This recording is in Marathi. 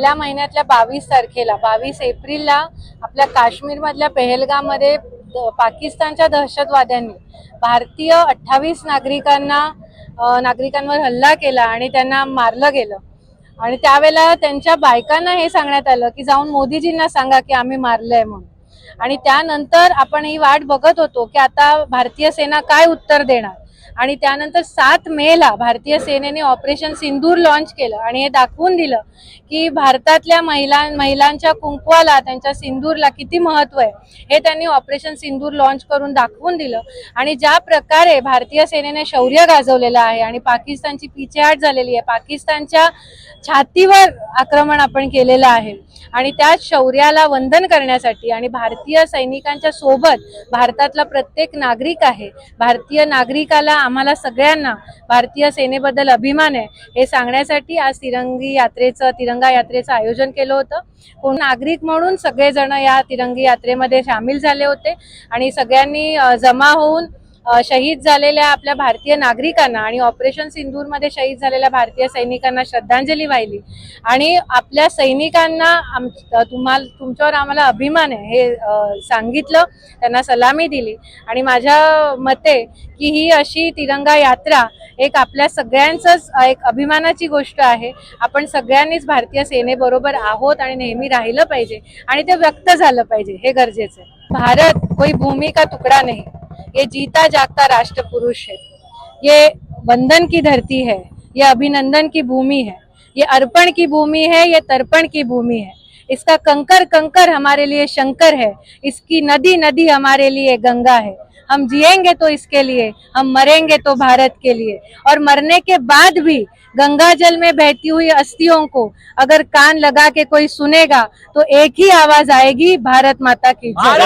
गेल्या महिन्यातल्या बावीस तारखेला बावीस एप्रिलला आपल्या काश्मीरमधल्या पेहलगाममध्ये पाकिस्तानच्या दहशतवाद्यांनी भारतीय अठ्ठावीस नागरिकांना नागरिकांवर हल्ला केला आणि त्यांना मारलं गेलं. आणि त्यावेळेला त्यांच्या बायकांना हे सांगण्यात आलं की जाऊन मोदीजींना सांगा की आम्ही मारलंय म्हणून. आणि त्यानंतर आपण ही वाट बघत होतो की आता भारतीय सेना काय उत्तर देणार. आणि त्यानंतर सात मेला भारतीय सेनेने ऑपरेशन सिंदूर लॉन्च केलं आणि हे दाखवून दिलं की भारतातल्या महिला महिलांच्या कुंकवाला त्यांच्या सिंदूरला किती महत्त्व आहे हे त्यांनी ऑपरेशन सिंदूर लॉन्च करून दाखवून दिलं. आणि ज्या प्रकारे भारतीय सेनेने शौर्य गाजवलेलं आहे आणि पाकिस्तानची पिछेहाट झालेली आहे पाकिस्तानच्या छातीवर आक्रमण आपण केलेलं आहे आणि त्या शौर्याला वंदन करण्यासाठी आणि भारतीय सैनिकांच्या सोबत भारतातला प्रत्येक नागरिक आहे भारतीय नागरिकाला आम्हाला सगळ्यांना भारतीय सेनेबद्दल अभिमान आहे. हे सांगण्यासाठी आज तिरंगी यात्रेचं तिरंगा यात्रेचं आयोजन केलं होतं. कोण नागरिक म्हणून सगळेजण या तिरंगी यात्रेमध्ये सामील झाले होते. आणि सगळ्यांनी जमा होऊन शहीद झालेल्या आपल्या भारतीय नागरिकांना आणि ऑपरेशन सिंधूरमध्ये शहीद झालेल्या भारतीय सैनिकांना श्रद्धांजली वाहिली. आणि आपल्या सैनिकांना आम तुम्हाला तुमच्यावर आम्हाला अभिमान आहे हे सांगितलं त्यांना सलामी दिली. आणि माझ्या मते की ही अशी तिरंगा यात्रा एक आपल्या सगळ्यांचंच एक अभिमानाची गोष्ट आहे. आपण सगळ्यांनीच भारतीय सेनेबरोबर आहोत आणि नेहमी राहिलं पाहिजे आणि ते व्यक्त झालं पाहिजे हे गरजेचं आहे. भारत कोई भूमी का तुकडा नाही. ये जीता जागता राष्ट्र पुरुष है। ये वंदन की धरती है, ये अभिनंदन की भूमि है, ये अर्पण की भूमि है, ये तर्पण की भूमि है। इसका कंकर कंकर हमारे लिए शंकर है, इसकी नदी नदी हमारे लिए गंगा है। हम जिएँगे तो इसके लिए, हम मरेंगे तो भारत के लिए। और मरने के बाद भी गंगा जल में बहती हुई अस्थियों को अगर कान लगा के कोई सुनेगा तो एक ही आवाज़ आएगी, भारत माता की जय।